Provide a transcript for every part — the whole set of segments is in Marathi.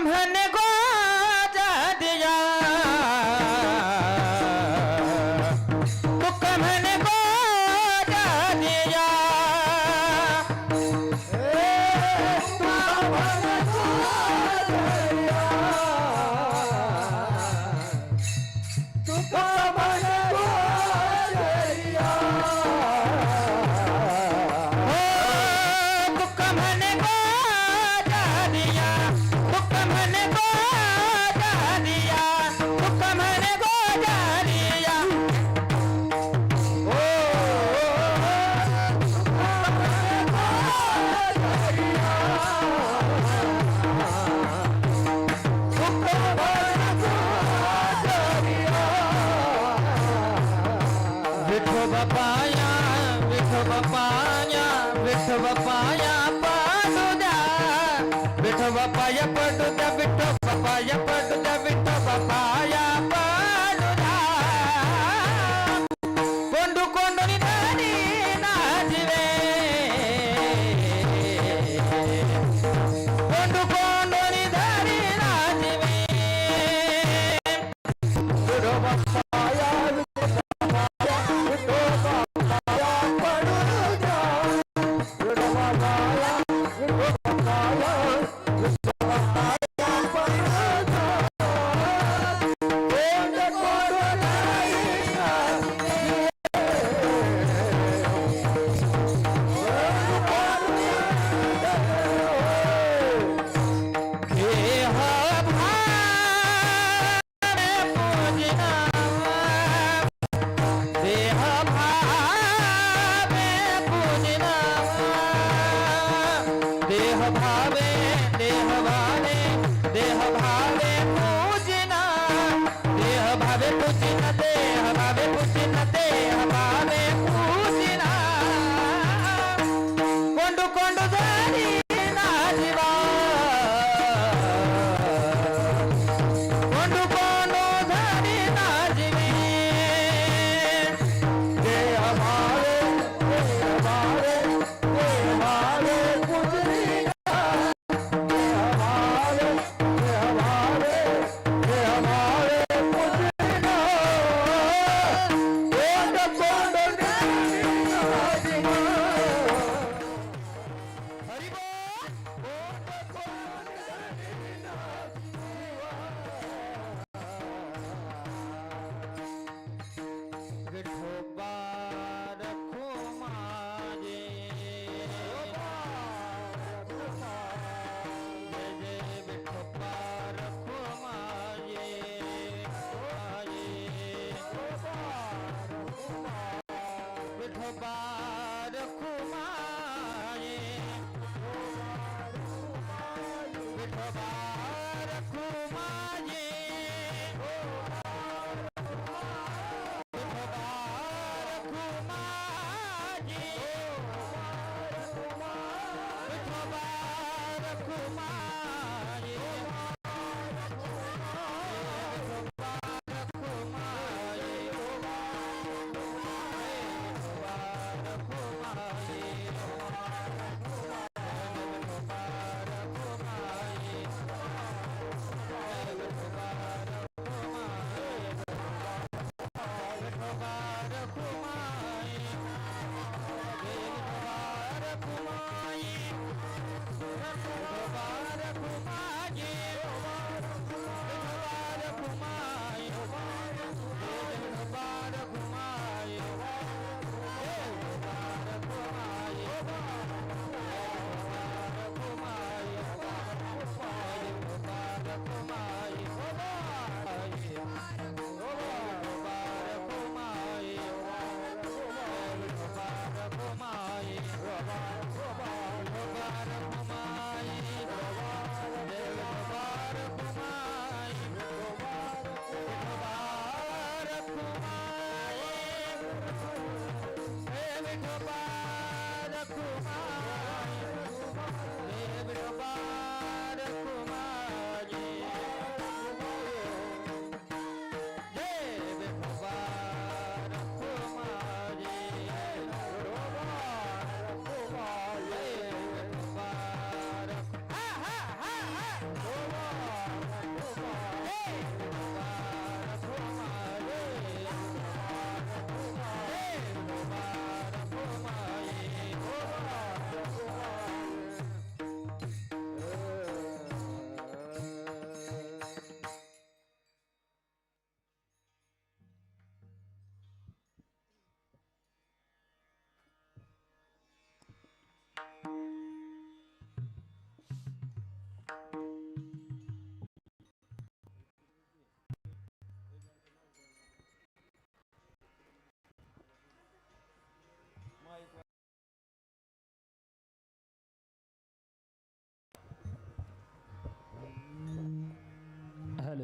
ব্রাহ্মণ গো papá.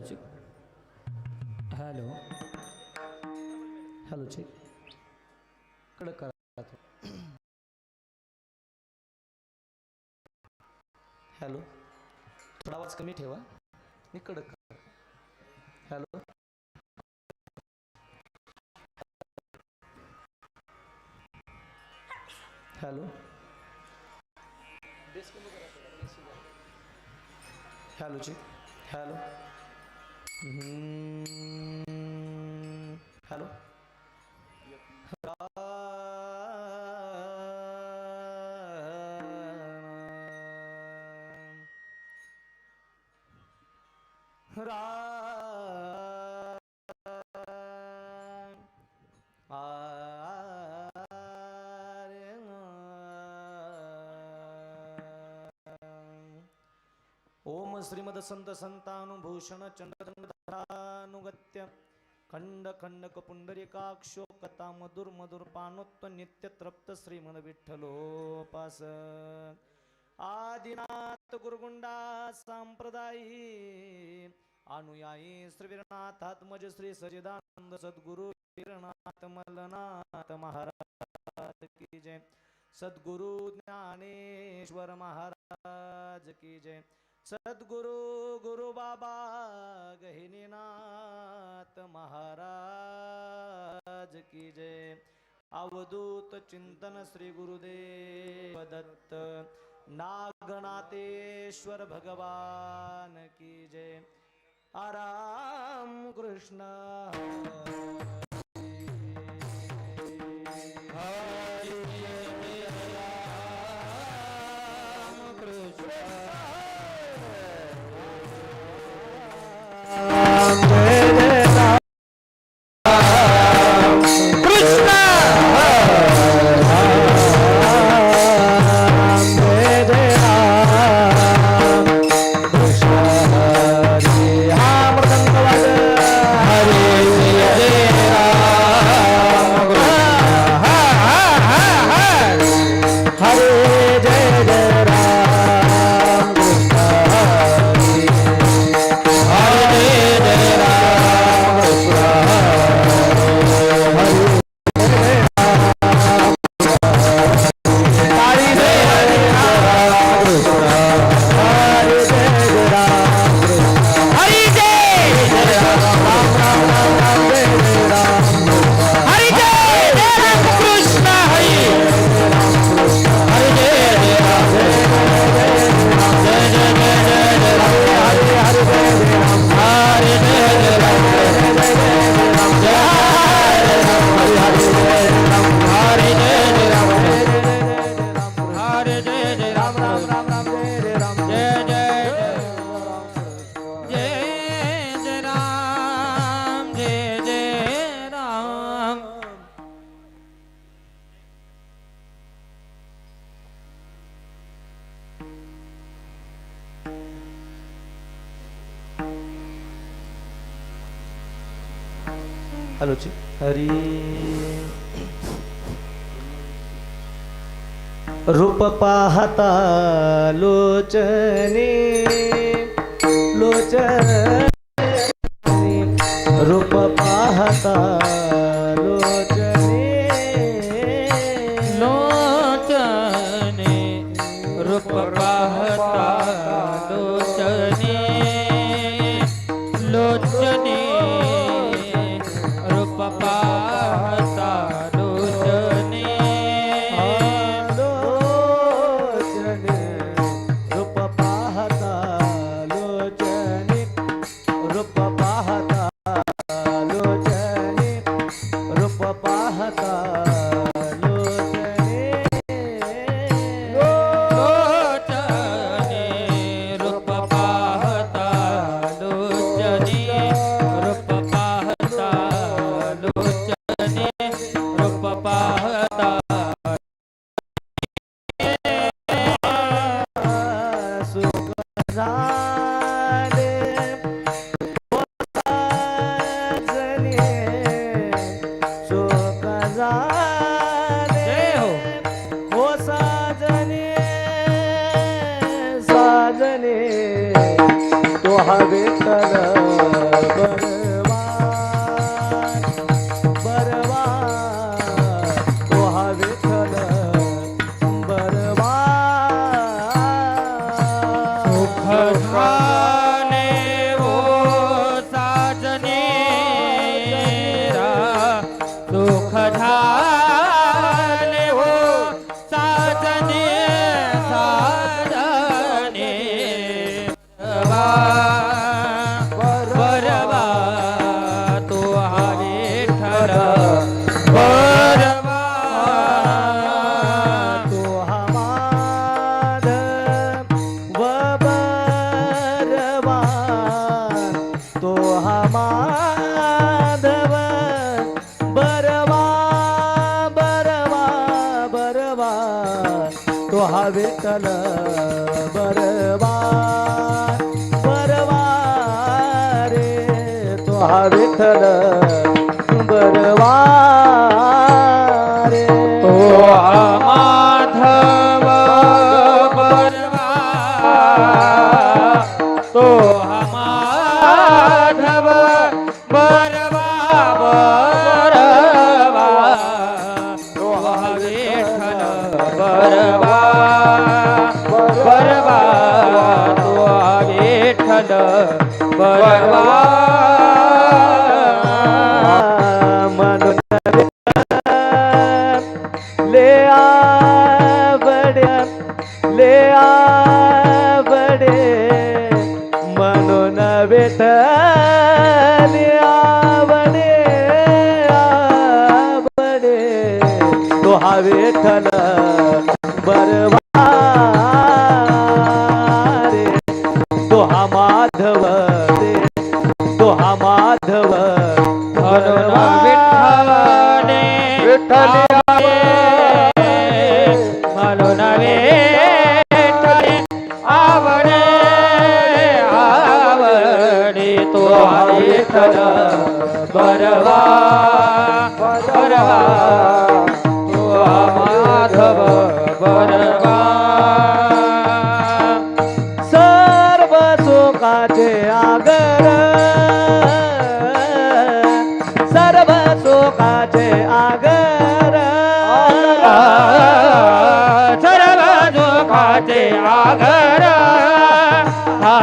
Check hello hello check कडक करा हॅलो थोडा आवाज कमी ठेवा। मी कडक करा। Hello hello hello check hello hello. Ram. ओम श्रीमद संत संतानुभूषण चंद्रदंडानुगत्य खंड खंड कपुंडरिकाक्षो कथा मधुर मधुर पानोत्व नित्य तृप्त श्रीमद विठ्ठलोपास. आदिनाथ गुरुगुंडा सांप्रदायी अनुयायी श्रीवीरनाथात्मज श्री सजिदानंद सद्गुरु वीरनाथ मल्लनाथ महाराज की जय. सद्गुरु ज्ञानेश्वर महाराज की जय. सद्गुरु गुरु बाबा गहिनीनाथ महाराज की जय। अवधूत चिंतन श्री गुरुदेव दत्त नागनाथेश्वर भगवान की जय। आराम कृष्ण। हॅलो हरी. रूप पाहता लोचने लोचने. रूप पाहता तो हा वेतल बरवा बरवा रे तो हा वेतल बरवा వెంట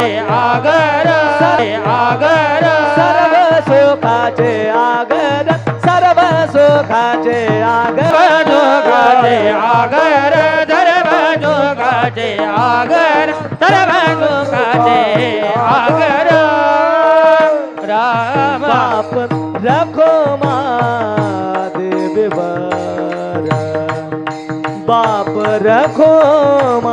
चे आगर सरे आगर। सर्व सुखाचे आगर सर्व सुखाचे आगर। जोगाचे आगर धर्म जोगाचे आगर धर्म जोगाचे आगर। राम। आप रखो माँ बाप रखो माँ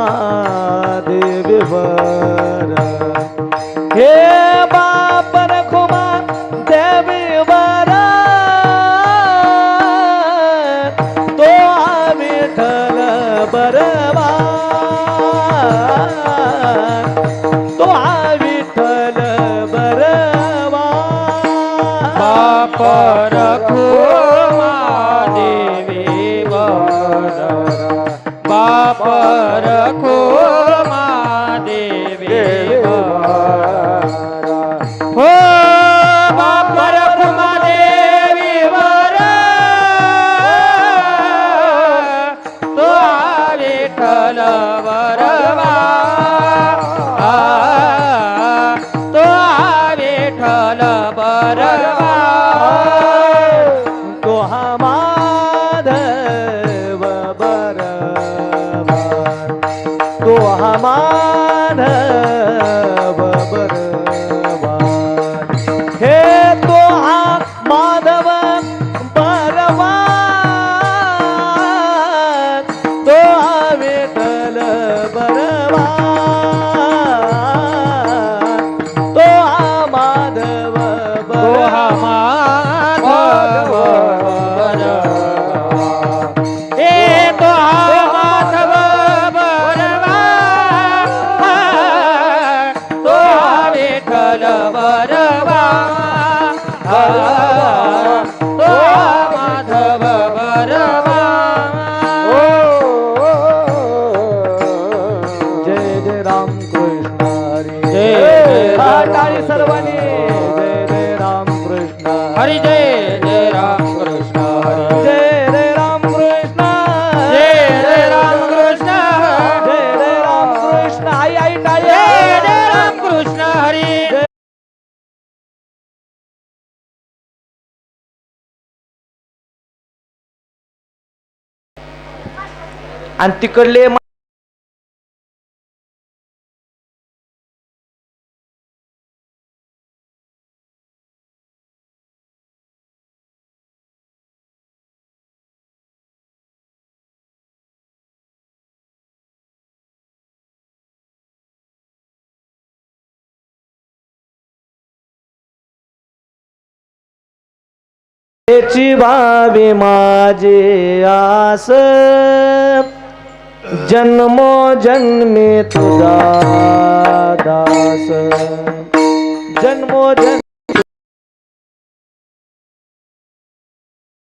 Bye. आणि तिकडले मा- त्याची माझे आस जन्मो जन्मी तुझा दास जन्मो जन्म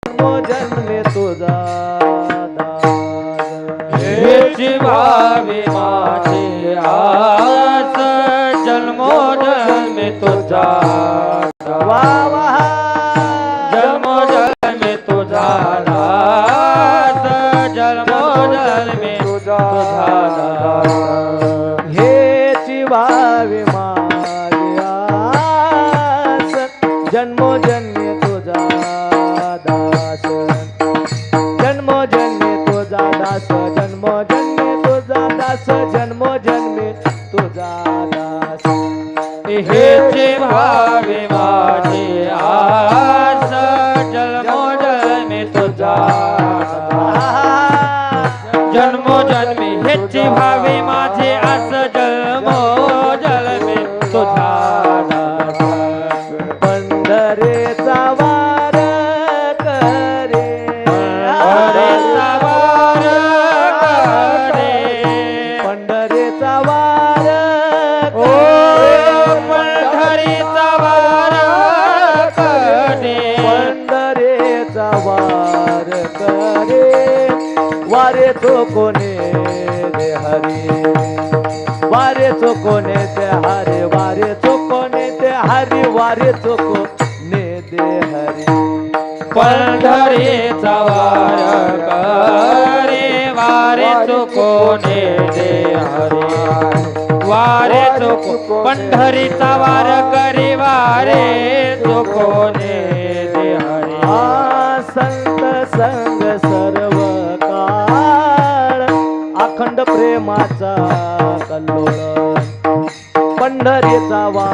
जन्मो जन्मी तुझा दास माझी आस जन्मो जन्मी वा हेची भावी करे वारे चुकोने दे हरे. वारे चुको पंढरीचा वार करे वारे चुकोने दे हरे. संत संग सर्व काळ अखंड प्रेमाचा कल्लोळ. पंढरीचा वार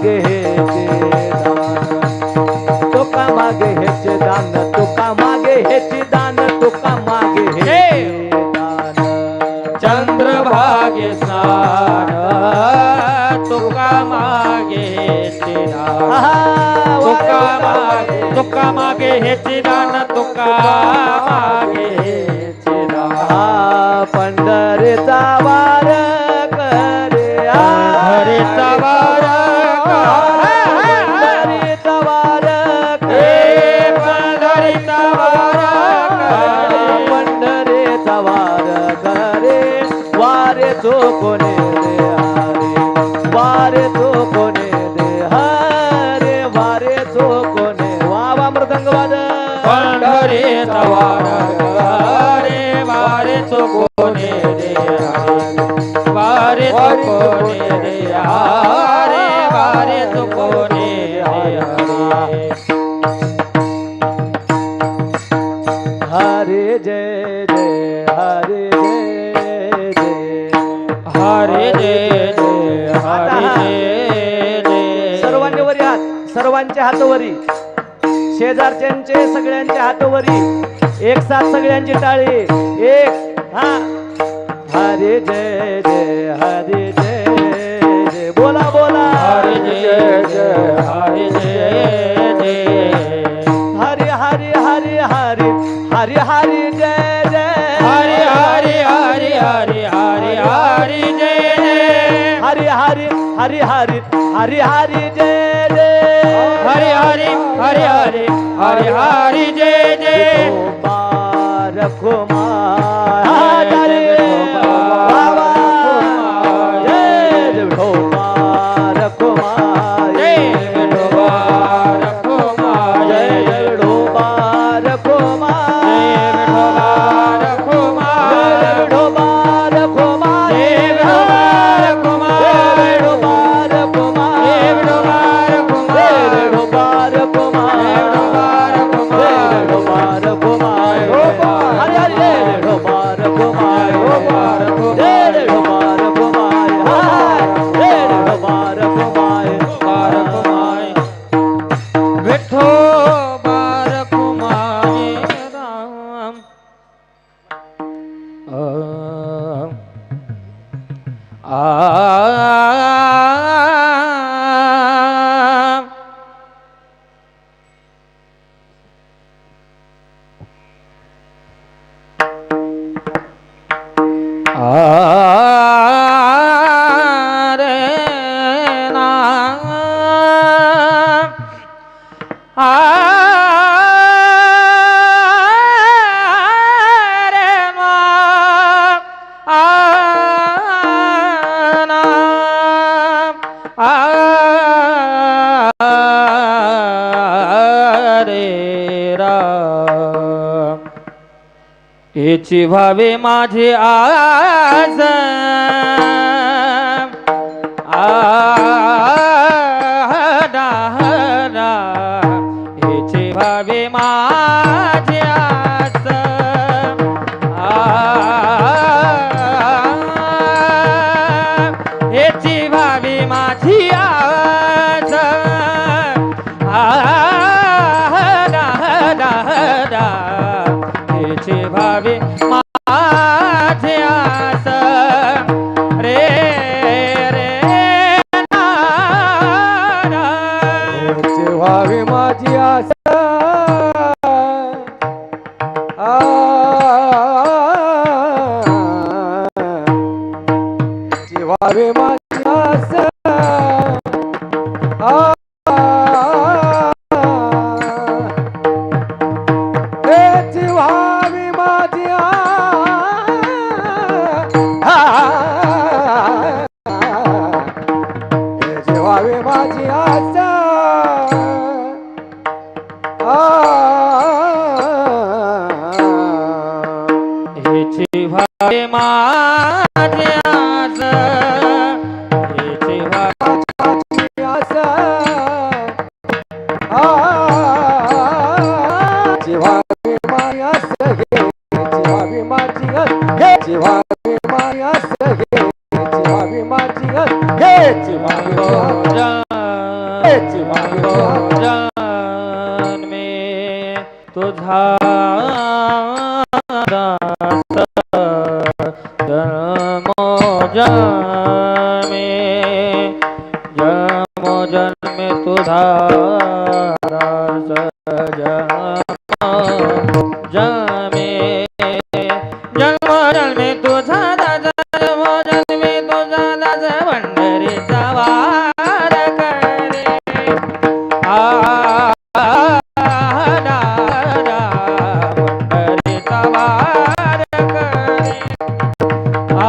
मागे हेचे दान. तुका मागे हेचे दान तुका मागे हेचे दान तुका मागे हेचे दान. चंद्रभागे स्नान तुका मागे हेचे दान. तुका मागे तुका मागे हेचे दान तुका मागे वारे तो कोणे दे हरे? वारे तो कोणे दे हरे? वारे तो कोणे? वा वा मृदंगवाद. पंढरीचा वार करे वारे शेजारच्यांचे सगळ्यांच्या हातवरी. एक साथ सगळ्यांची टाळी. एक. हा. हरे जय जय हरे जय जय. बोला बोला. हरे जय जय हरे जय जय. हरे हरे हरे हरे. हरे हरे जय जय. हरे हरे हरे हरे हरे हरे जय जय. हरे हरे हरे हरे. हरे हरे हरी हरी जय जय। याची व्हावे माझे आज आ